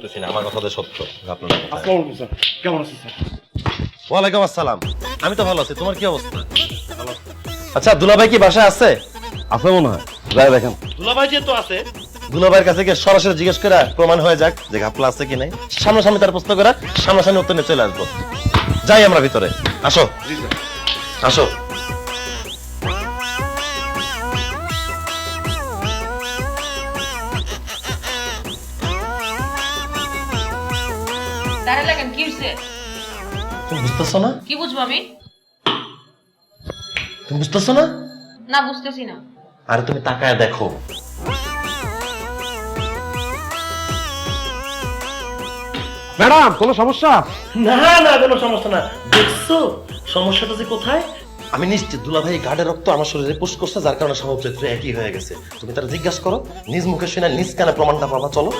বলতেছি না, আমার কথা সত্য আপনার কথা। আসসালামু আলাইকুম স্যার। কেমন আছেন স্যার? ওয়ালাইকুম আসসালাম। আমি তো ভালো আছি তোমার কি অবস্থা? আচ্ছা দুলাভাই কি বাসায় আছে? আছে মনে হয়। যাই দেখেন। দুলাভাই যে তো আছে দুলাভাইয়ের কাছে গিয়ে সরাসরি জিজ্ঞেস করে প্রমাণ হয়ে যাক যে ঘাপলা আছে কি নাই। সামনাসামনি তার প্রশ্ন করে সামনাসামনি উত্তর নিয়ে চলে আসব। যাই আমরা ভিতরে। আসো। আসো। দাঁড়া লাগেন কি হয়েছে তুমি বুঝতেছো না? কি বুঝব আমি? তুমি বুঝতেছো না? না বুঝতেছি না। আরে তুমি তাকায় দেখো। ম্যাডাম কোনো সমস্যা? না না কোনো সমস্যা না। দেখছ সমস্যাটা যে কোথায়? আমি নিশ্চিত দুলাভাই গার্ডের রক্ত আমার শরীরে পুশ করছে যার কারণে স্বভাব চরিত্র একই হয়ে গেছে। তুমি তারা জিজ্ঞাসা করো নিজ মুখে শুনে নিজ কানে প্রমাণটা পাবা চলো।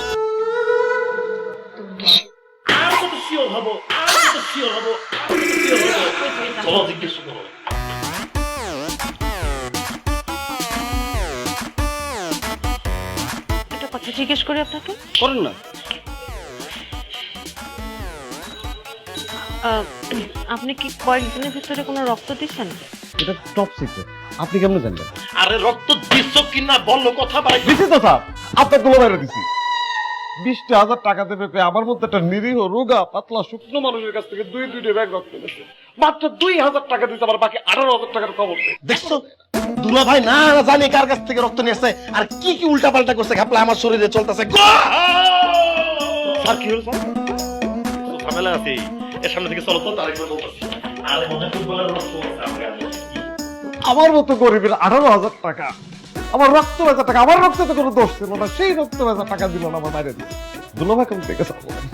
করি আপনাকে? করেন না। আহ, আপনি কি কয়েকদিনের ভিতরে কোনো রক্ত দিচ্ছেন? এটা টপ সিক্রেট আপনি কেমন জানবেন আরে রক্ত দিচ্ছ কিনা বলল কথা ভাই। দিছি তো স্যার। আপনার দুলো বাইরে দিছি। বিশটা হাজার টাকা দেবে পেয়ে আমার মধ্যে একটা নিরীহ রোগা পাতলা শুকনো মানুষের কাছ থেকে দুই দুইটা ব্যাগ রক্ত মাত্র দুই হাজার টাকা দিতে আমার বাকি আঠারো হাজার টাকার খবর দেখছ? দুলা ভাই না জানি কার কাছ থেকে রক্ত নিয়ে আসছে আর কি কি উল্টা পাল্টা করছে ঘাপলা আমার শরীরে চলতেছে। স্যার কি হলো ঝামেলা আছে এর সামনে থেকে চলো তো তারিখ আরে মনে আমার মতো গরিবের আঠারো হাজার টাকা আমার রক্ত বেচা টাকা আমার রক্তে তো কোনো দোষ ছিল না সেই রক্ত বেচা টাকা দিল না আমার বাইরে দিয়ে। দুলোভাই কেমন দেখে স্যার বলেন।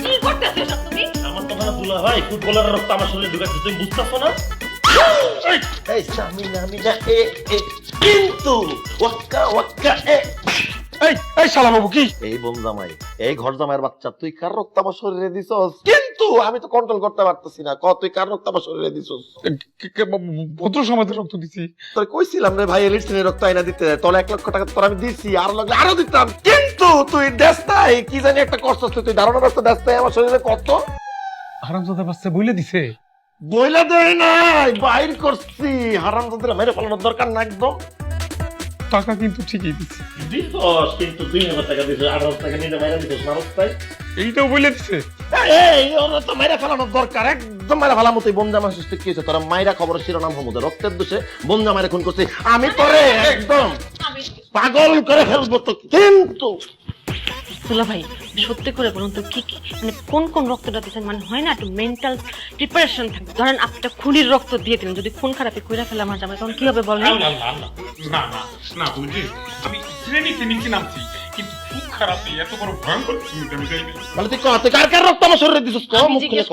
কি করতেছো এসব তুমি? আমার তো দুলা ভাই ফুটবলের রক্ত আমার শরীরে ঢুকাচ্ছে তুমি বুঝতেছো না? এই, সামিনা মিনা এ এ কিন্তু ওয়াক্কা ওয়াক্কা এ। এই এই শালা বাবু কি? এই বোন জামাই এই ঘর জামাইয়ের বাচ্চা তুই কার রক্ত আমার শরীরে দিছস? কিন্তু আমি তো কন্ট্রোল করতে পারতেছি না। ক তুই কার রক্ত আমার শরীরে দিছস? ভদ্র সমাজে রক্ত দিছি। তোর কইছিলাম রে ভাই এলিটসিনের রক্ত আইনা দিতে। তোর এক লক্ষ টাকা তোর আমি দিছি আর লাগলে আরও দিতাম। কিন্তু তুই দেশ নাই কি জানি একটা করছস তুই তুই ধারণা রক্ত দেশ নাই আমার শরীরে কত? হারামজাদা বাচ্চা বইলে দিছে। বইলা দেয় নাই বাইর করছি। হারাম তোদের মেরে ফেলানোর দরকার না একদম। টাকা কিন্তু ঠিকই দিছে। দিছস কিন্তু দুই হাজার টাকা আঠারো টাকা নিয়ে মেরে দিছস না রাস্তায়। এইটাও বইলে দিছে। এই ওরা তো মাইরা ফেলানোর দরকার একদম ফেলা মতোই বন্ধু কি হয়েছে? তোরা মাইরা খবরের শিরোনাম হমুদে রক্তের দোষে বন্ধু মাইরা খুন করছি। আমি তোরে একদম পাগল করে ফেলব তো কিন্তু দুলা ভাই, সত্যি করে বলুন তো, কি কি মানে কোন কোন রক্তটা দিচ্ছেন মানে হয় না একটু মেন্টাল প্রিপারেশন থাকে ধরেন আপনি খুনির রক্ত দিয়ে দিলেন, যদি খুন খারাপে কইরা ফেলে আমার জামাই, তখন কি হবে বলেন? না না না না বুঝলি? আমি শ্রেণীতে না নামছি কিন্তু খারাপ এই এত বড় ভয়ঙ্কর শ্রেণীতে আমি যাইনি মানে তুই কত কার কার রক্ত আমার শরীরে দিছস? ক মুখ খুলে জিজ্ঞেস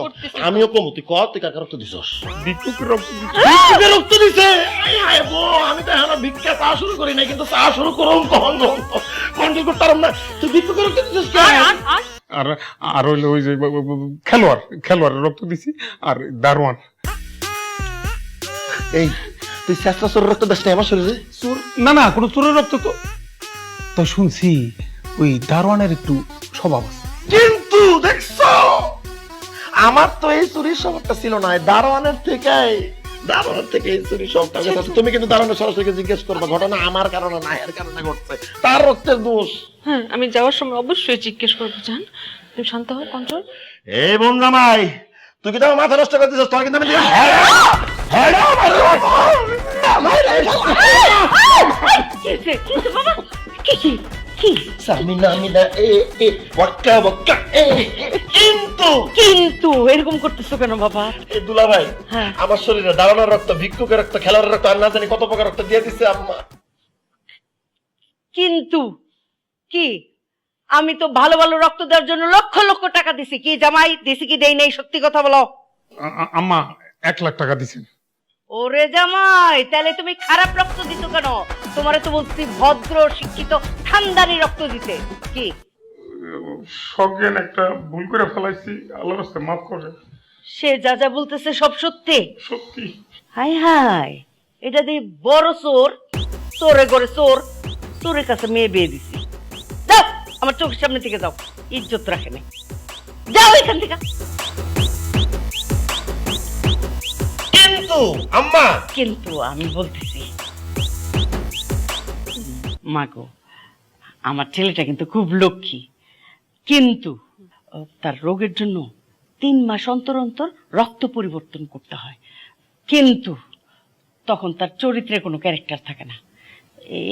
আমিও কম তুই কার কার রক্ত দিছস? ভিক্ষুকের রক্ত দিছে। ভিক্ষুকের রক্ত দিছে! আয় হায় আমি তো এখন ভিক্ষা চা শুরু করি নাই কিন্তু চা শুরু করুন কখন কন্ট্রোল করতে পারলাম না। তুই ভিক্ষুকের রক্ত দিছস আর আর হইল ওই যে খেলোয়াড় খেলোয়াড়ের রক্ত দিছি আর দারোয়ান। এই তুই শেষটা শরীর রক্ত দিস না আমার শরীরে? চোর না না কোনো চোরের রক্ত তো তো শুনছি ওই দারোয়ানের একটু স্বভাব আছে কিন্তু দেখছ আমার তো এই চুরির স্বভাবটা ছিল না দারোয়ানের থেকে দারোয়ানের থেকে এই চুরির স্বভাবটা গেছে। তুমি কিন্তু দারোয়ানের সরাসরি জিজ্ঞেস করবে ঘটনা আমার কারণে না এর কারণে ঘটছে তার রক্তের দোষ হ্যাঁ আমি যাওয়ার সময় অবশ্যই জিজ্ঞেস করব জান তুমি শান্ত হও কন্ট্রোল এই বোন জামাই তুই কিন্তু আমার মাথা নষ্ট করে দিছিস তোর কিন্তু আমি দিয়ে- হেডা মারো, মারো, বাবা কি? কি কি সামিনা মিনা এ এ ওয়াক্কা ওয়াক্কা এ এ, কিন্তু! কিন্তু! এরকম করতেছো কেন বাবা? এই দুলা ভাই। আমার শরীরে দাঁড়ানোর রক্ত ভিক্ষুকের রক্ত খেলার রক্ত আর না জানি কত প্রকার রক্ত দিয়ে দিচ্ছে আম্মা। কিন্তু! কি? আমি তো ভালো ভালো রক্ত দেওয়ার জন্য লক্ষ লক্ষ টাকা দিছি। কি জামাই দিছি কি দেই নাই? সত্যি কথা বলো। আম্মা এক লাখ টাকা দিছেন। ওরে জামাই তাহলে তুমি খারাপ রক্ত দিত কেন? তোমারে তো বলছি ভদ্র শিক্ষিত খানদানি রক্ত দিতে। কি? সজ্ঞান একটা ভুল করে ফেলাইছি আল্লাহর রাস্তায় মাফ করে সে যা যা বলতেছে সব সত্যি? সত্যি। হাই হাই এটা দিয়ে বড় চোর চোরে করে চোর চোরের কাছে মেয়ে বিয়ে দিছি। যাও আমার চোখের সামনে থেকে যাও ইজ্জত রাখে নাই। যাও এখান থেকে। আম্মা! কিন্তু আমি বলতেছি, মাগো, আমার ছেলেটা কিন্তু খুব লক্ষ্মী। কিন্তু তার রোগের জন্য তিন মাস অন্তর অন্তর রক্ত পরিবর্তন করতে হয়। কিন্তু, তখন তার চরিত্রে কোনো ক্যারেক্টার থাকে না।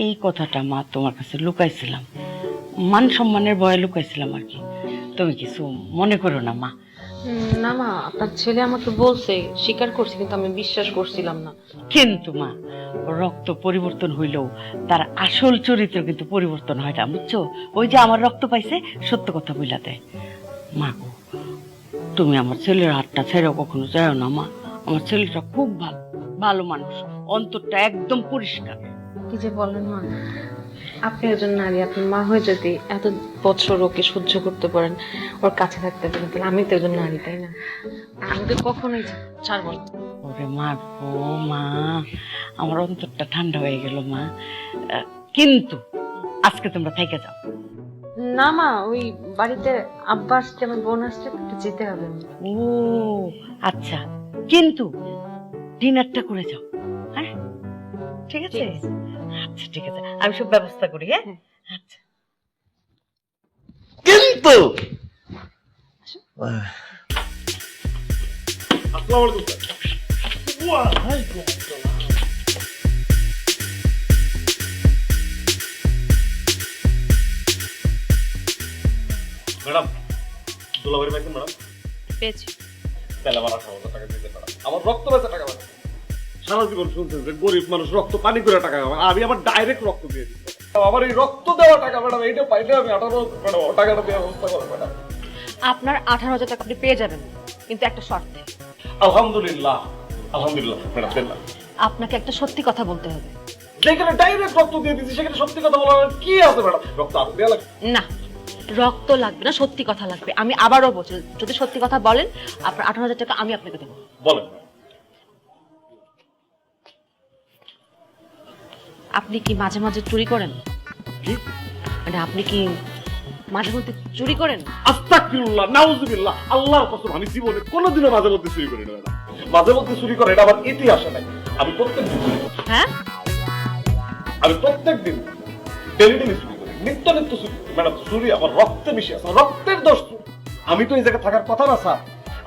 এই কথাটা মা তোমার কাছে লুকাইছিলাম। মান সম্মানের ভয়ে লুকাইছিলাম আর কি। তুমি কিছু মনে করো না, মা। না মা আপনার ছেলে আমাকে বলছে স্বীকার করছে কিন্তু আমি বিশ্বাস করছিলাম না। কিন্তু মা রক্ত পরিবর্তন হইলেও তার আসল চরিত্র কিন্তু পরিবর্তন হয় না বুঝছ? ওই যে আমার রক্ত পাইছে সত্য কথা বইলা দেয়। মা গো তুমি আমার ছেলের হাতটা ছেড়েও কখনো যাও না মা। আমার ছেলেটা খুব ভালো ভালো মানুষ অন্তরটা একদম পরিষ্কার। কি যে বলেন মা। আপনি একজন নারী আপনি মা হয়ে যদি এত বছর ওকে সহ্য করতে পারেন ওর কাছে থাকতে পারেন তাহলে আমি তো একজন নারী তাই না? আমি তো কখনোই ছাড়বো না। ওরে মা গো মা আমার অন্তরটা ঠান্ডা হয়ে গেল মা। কিন্তু আজকে তোমরা থেকে যাও। না মা ওই বাড়িতে আব্বা আসছে আমার বোন আসছে একটু যেতে হবে ও আচ্ছা। কিন্তু ডিনারটা করে যাও হ্যাঁ? ঠিক আছে। আচ্ছা ঠিক আছে। আমি সব ব্যবস্থা করি হ্যাঁ? আচ্ছা। কিন্তু আসসালামু আলাইকুম স্যার ম্যাডাম দুলাবাড়ি পাইছেন ম্যাডাম? পেয়েছি। তাহলে আমার আঠারো হাজার টাকা দিতে ম্যাডাম আমার রক্ত বেচা টাকা ম্যাডাম সারা জীবন শুনছেন যে গরিব মানুষ রক্ত পানি করে টাকা খায়। আমি আবার ডাইরেক্ট রক্ত দিয়ে দিই। আমার এই রক্ত দেওয়া টাকা ম্যাডাম এইটা পাইলে আমি আঠারো ম্যাডাম টাকাটা দেওয়ার ব্যবস্থা করো ম্যাডাম। আপনার আঠারো হাজার টাকা আপনি পেয়ে যাবেন কিন্তু একটা শর্তে। আলহামদুলিল্লাহ আলহামদুলিল্লাহ ম্যাডাম আপনাকে একটা সত্যি কথা বলতে হবে। যেখানে ডাইরেক্ট রক্ত দিয়ে দিচ্ছি সেখানে সত্যি কথা বলার কি আছে ম্যাডাম? রক্ত আরও দেওয়া লাগে না রক্ত লাগবে না সত্যি কথা লাগবে। আমি আবারও বলছি যদি সত্যি কথা বলেন আপনার আঠারো হাজার টাকা আমি আপনাকে দেবো। বলেন। আপনি কি মাঝে মাঝে চুরি করেন? কি? মানে আপনি কি মাঝে মধ্যে চুরি করেন? আস্তাগফিরুল্লাহ নাউজুবিল্লাহ আল্লাহর কসম আমি জীবনে কোনোদিনও মাঝে মধ্যে চুরি করি না মাঝে মধ্যে চুরি করে এটা আমার ইতিহাসে নাই। আমি প্রত্যেক দিন চুরি করি। হ্যাঁ? আমি প্রত্যেক দিন ডেলি ডেলি চুরি করি। নিত্য নিত্য চুরি করি। ম্যাডাম চুরি আমার রক্তে মিশে আছে রক্তের দোষ আমি তো এই জায়গায় থাকার কথা না স্যার।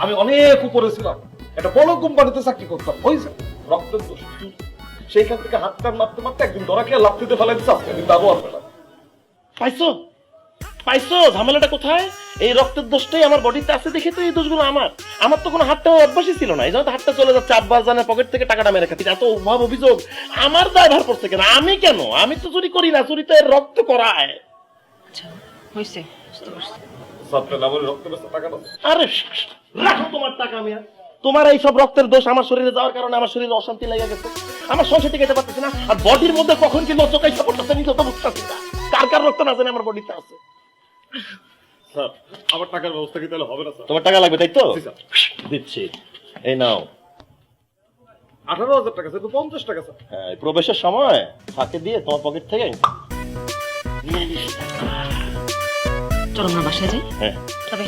আমি অনেক উপরে ছিলাম। একটা বড় কোম্পানিতে চাকরি করতাম। ওই যে রক্তের দোষ। সেইখান থেকে হাত টান মারতে মারতে একদিন ধরা খেয়ে লাভ দিতে ফেলাই দিচ্ছে আজকে দিন ব্যবহার পেলাম পাইছো? পাইছো? ঝামেলাটা কোথায়? এই রক্তের দোষটাই আমার বডিতে আছে দেখে তো এই দোষগুলো আমার। আমার তো কোনো হাতটা অভ্যাসই ছিল না। এই জন্য হাতটা চলে যাচ্ছে আব্বাস জানের পকেট থেকে টাকাটা মেরে খাচ্ছি। এত অভাব অভিযোগ। আমার দায় ভার পড়ছে কেন? আমি কেন? আমি তো চুরি করি না। চুরি তো এর রক্ত করায়। আচ্ছা হয়েছে বুঝতে পারছি। স্যার আমার রক্ত টাকা আরে রাখো তোমার টাকা আমি আর। তোমার এই সব রক্তের দোষ আমার শরীরে যাওয়ার কারণে আমার শরীরে অশান্তি লেগে গেছে। আমার সংসার থেকে যেতে পারতেছি না। আর বডির মধ্যে কখন কি লচকাই সাপোর্টটা নিজে তো বুঝতেছি না। কার কার রক্ত না জানি আমার বডিতে আছে। স্যার আমার টাকার ব্যবস্থা কি তাহলে হবে না স্যার? তোমার টাকা লাগবে তাই তো? দিচ্ছি। এই নাও। আঠারো হাজার টাকা স্যার তো পঞ্চাশ টাকা স্যার। হ্যাঁ, প্রবেশের সময় ফাঁকে দিয়ে তোমার পকেট থেকে চলো আমরা বাসায় যাই। হ্যাঁ। তবে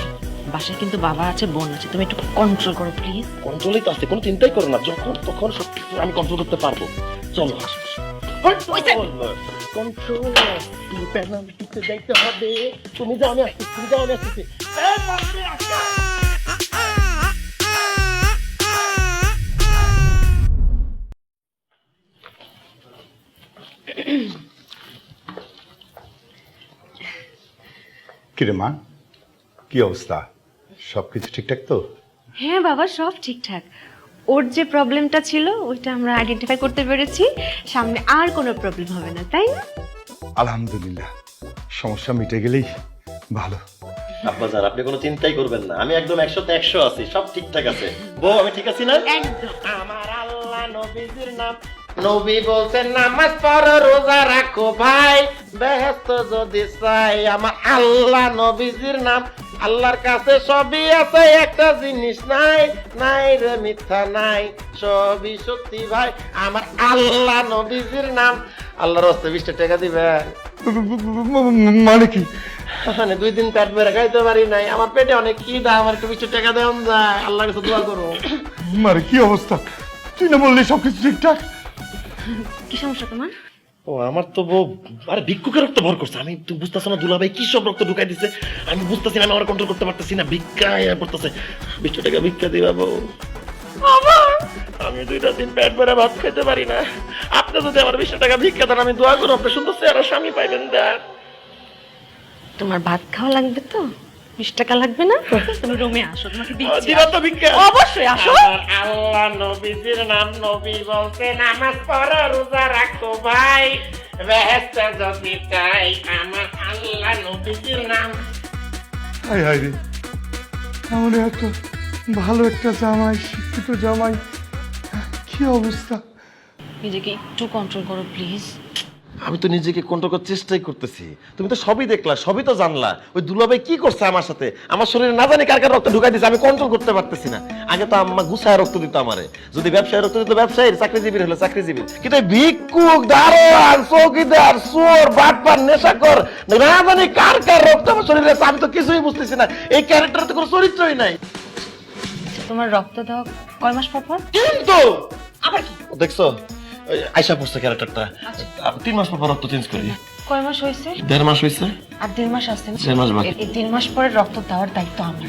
বাসায় কিন্তু বাবা আছে বোন আছে তুমি একটু কন্ট্রোল করো প্লিজ কন্ট্রোলই তো আছে কোনো চিন্তাই করো না যখন তখন সব কিছু আমি কন্ট্রোল করতে পারব। চলো কন্ট্রোল পেনাল্টিতে যাইতে হবে। তুমি যাও আমি আসছি তুমি যাও আমি আসছি এই মারবে। কিরে মা কি অবস্থা? সবকিছু ঠিকঠাক তো? হ্যাঁ বাবা সব ঠিকঠাক। ওর যে প্রবলেমটা ছিল ওইটা আমরা আইডেন্টিফাই করতে পেরেছি। সামনে আর কোনো প্রবলেম হবে না তাই না? আলহামদুলিল্লাহ। সমস্যা মিটে গেলেই ভালো। আব্বাজান আপনি কোনো চিন্তাই করবেন না। আমি একদম একশোতে একশো আছি সব ঠিকঠাক আছে। বউ আমি ঠিক আছি না? একদম। আমার আল্লাহ নবীজির নাম। নবী বলছেন নামাজ পড়ো রোজা রাখো ভাই। বেহেস্ত যদি চাই আমার আল্লাহ নবীজির নাম আল্লাহর কাছে সবই আছে একটা জিনিস নাই নাই রে মিথ্যা নাই সবই সত্যি ভাই। আমার আল্লাহ নবীজির নাম। আল্লাহর হস্তে বিশটা টাকা দিবে। মানে কি? মানে দুই দিন পেট বেড়ে খাইতে পারি নাই। আমার পেটে অনেক কি দাম আমার একটু বিশটা টাকা দেওয়া যায়। আল্লাহর কাছে দোয়া করো। মানে কি অবস্থা? তুই না বললি সবকিছু ঠিকঠাক? কি সমস্যা তোমার? ও আমার তো বউ আরে ভিক্ষুকের রক্ত ভর করছে। আমি তুমি বুঝতেছো না দুলাভাই কি সব রক্ত ঢুকাই দিছে? আমি বুঝতেছি না আমি আমার কন্ট্রোল করতে পারতেছি না ভিক্ষা করতেছে বিশটা টাকা ভিক্ষা দিবা বউ। আমি দুইটা দিন পেট ভরে ভাত খেতে পারি না। আপনি যদি আমার বিশটা টাকা ভিক্ষা দেন আমি দোয়া করো আপনি সুন্দর চেহারা স্বামী পাইবেন দেন তোমার ভাত খাওয়া লাগবে তো? বিশ টাকা লাগবে না? তুমি রুমে আসো তোমাকে দিচ্ছি। দিবা তো ভিক্ষা। অবশ্যই আসো। আল্লাহ নবীজির নাম নবী বলতে নামাজ পড়ো রোজা রাখো ভাই। বেহেস্ত যদি চাই আমার আল্লাহ নবীজির নাম। হাই হাই রে। ভালো একটা জামাই শিক্ষিত জামাই কি অবস্থা? নিজেকে একটু কন্ট্রোল করো প্লিজ আমি তো নিজেকে কন্ট্রোল করার চেষ্টাই করতেছি। তুমি তো সবই দেখলা সবই তো জানলা। ওই দুলাভাই কি করছে আমার সাথে? আমার শরীরে না জানি কার কার রক্ত ঢুকাই দিছে আমি কন্ট্রোল করতে পারতেছি না। আগে তো আম্মা গুছায় রক্ত দিত আমারে। যদি ব্যবসায় রক্ত দিত ব্যবসায়ীর চাকরিজীবীর হলে চাকরিজীবীর। কিন্তু ভিক্ষুক দারোয়ান চৌকিদার চোর বাটপার নেশাকর না জানি কার কার রক্ত আমার শরীরে আমি তো কিছুই বুঝতেছি না। এই ক্যারেক্টারে তো কোনো চরিত্রই নাই। তোমার রক্ত দেওয়া কয় মাস পর পর? কিন্তু! আবার কি? দেখছ? আয়সা পড়ছে ক্যারেক্টারটা। তিন মাস পর পর রক্ত চেঞ্জ করি। কয় মাস হয়েছে? দেড় মাস হয়েছে। আর দেড় মাস আছে না? দেড় মাস বাকি। এই- দেড় মাস পরে রক্ত দেওয়ার দায়িত্ব আমার।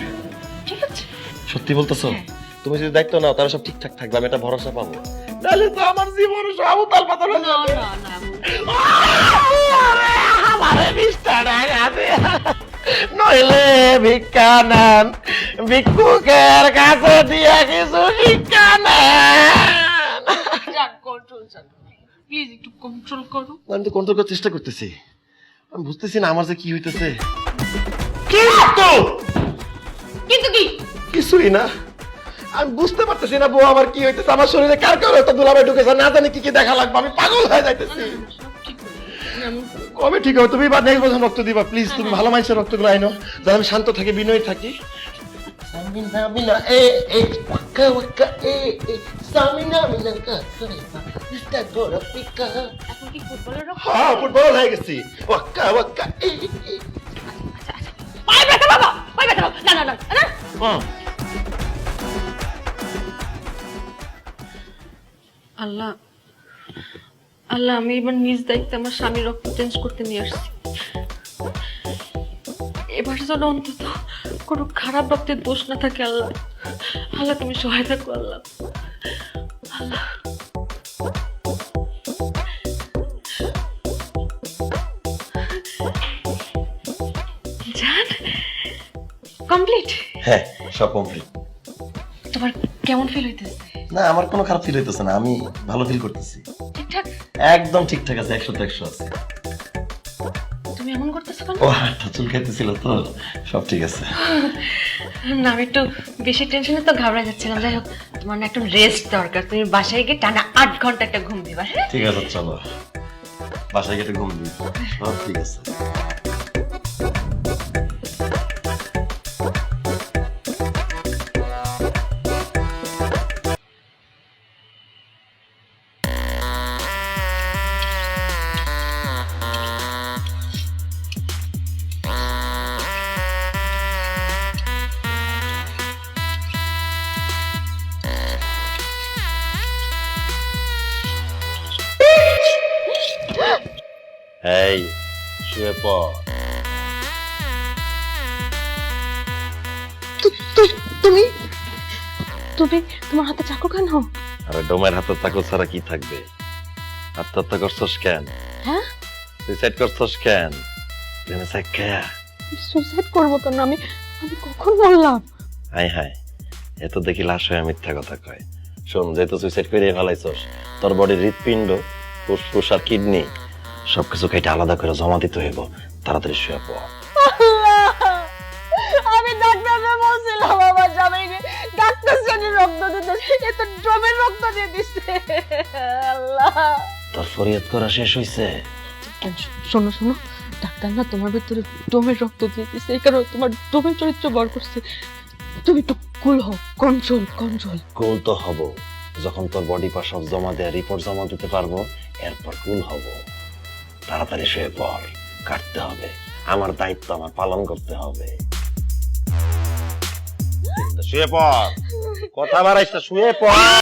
ঠিক আছে? সত্যি বলতেছো? তুমি যদি দায়িত্ব নাও তাহলে সব ঠিকঠাক থাকবে আমি এটা ভরসা পাবো। তাহলে তো আমার জীবন সব উতাল পাতাল হয়ে যাবে। আমারে বিশটা নইলে ভিক্ষা নেন। ভিক্ষুকের কাছে দিয়ে কিছু ভিক্ষা নেন। প্লিজ একটু কন্ট্রোল করো। আমি তো কন্ট্রোল করার চেষ্টা করতেছি। আমি বুঝতেছি না আমার যে কি হইতেছে। কিন্তু কিন্তু কি? কিছুই না। আমি বুঝতে পারতেছি না বউ আমার কি হইতেছে। আমার শরীরে কার কার একটা দুলাভাই ঢুকেছে না জানি কি কি দেখা লাগবে। আমি পাগল হয়ে যাইতেছি। কবে ঠিক হবে? তুমি বা নেক্সট বছর রক্ত দিবা প্লিজ তুমি ভালো মানুষের রক্তগুলো আইনো। যাতে আমি শান্ত থাকি বিনয় থাকি। সামিনা মিনা এ এ মিনা এখন কি ফুটবলের হ্যাঁ ফুটবল হয়ে গেছি এ এ পায়ে ব্যথা বাবা পায়ে ব্যথা। না না না না হ্যাঁ আল্লাহ আল্লাহ আমি এবার নিজ দায়িত্বে আমার স্বামী রক্ত চেঞ্জ করতে নিয়ে আসছি। এবার যেন অন্তত কোনো খারাপ রক্তের দোষ না থাকে আল্লাহ। আল্লাহ তুমি সহায়তা করো আল্লাহ কমপ্লিট হ্যাঁ সব কমপ্লিট তোমার কেমন ফিল হইতেছে? না আমার কোনো খারাপ ফিল হইতেছে না আমি ভালো ফিল করতেছি। ঠিকঠাক? একদম ঠিকঠাক আছে একশো একশো আছে। তুমি এমন করতেছো কেন? ও হাতটা চুল খাইতেছিল তো সব ঠিক আছে। না আমি একটু বেশি টেনশনে তো ঘাবড়া যাচ্ছিলাম। যাই হোক তোমার না একটু রেস্ট দরকার। তুমি বাসায় গিয়ে টানা আট ঘণ্টা একটা ঘুম দিবা হ্যাঁ? ঠিক আছে চলো। বাসায় গেটে ঘুম দিই। সব ঠিক আছে। এই শুয়ে পড়। তুমি? তুমি তোমার হাতে চাকু কেন? আরে ডোমের হাতে চাকু ছাড়া কি থাকবে? আত্মহত্যা করছস কেন? হ্যাঁ? সুইসাইড করছস কেন? জেনে সাক্ষা সুইসাইড করব কেন? আমি আমি কখন বললাম? হাই হাই এত দেখি লাশ হয়ে মিথ্যা কথা কয়। শোন যেহেতু সুইসাইড করে ফেলাইছস তোর বডির হৃৎপিণ্ড ফুসফুস আর কিডনি সবকিছু কেটে আলাদা করে জমা দিতে হইব। তাড়াতাড়ি শুয়ে পড়। আমি ডাক্তারকে বলছিলাম আমার জামাইকে ডাক্তার রক্ত দিতে এ তো ড্রমের রক্ত দিয়ে দিচ্ছে আল্লাহ! তোর ফরিয়াদ করা শেষ হইছে? শোনো শোনো ডাক্তার না তোমার ভিতরে ডোমের রক্ত দিয়ে দিয়েছে এই কারণে তোমার ডোমের চরিত্র বড় করছে। তুমি একটু কুল হও কন্ট্রোল কন্ট্রোল কুল তো হব। যখন তোর বডি পার্ট সব জমা দেয়া রিপোর্ট জমা দিতে পারব এরপর কুল হব। তাড়াতাড়ি শুয়ে পড়, কাটতে হবে। আমার দায়িত্ব আমার পালন করতে হবে। শুয়ে পড়। কথা বাড়াইছ, শুয়ে পড়।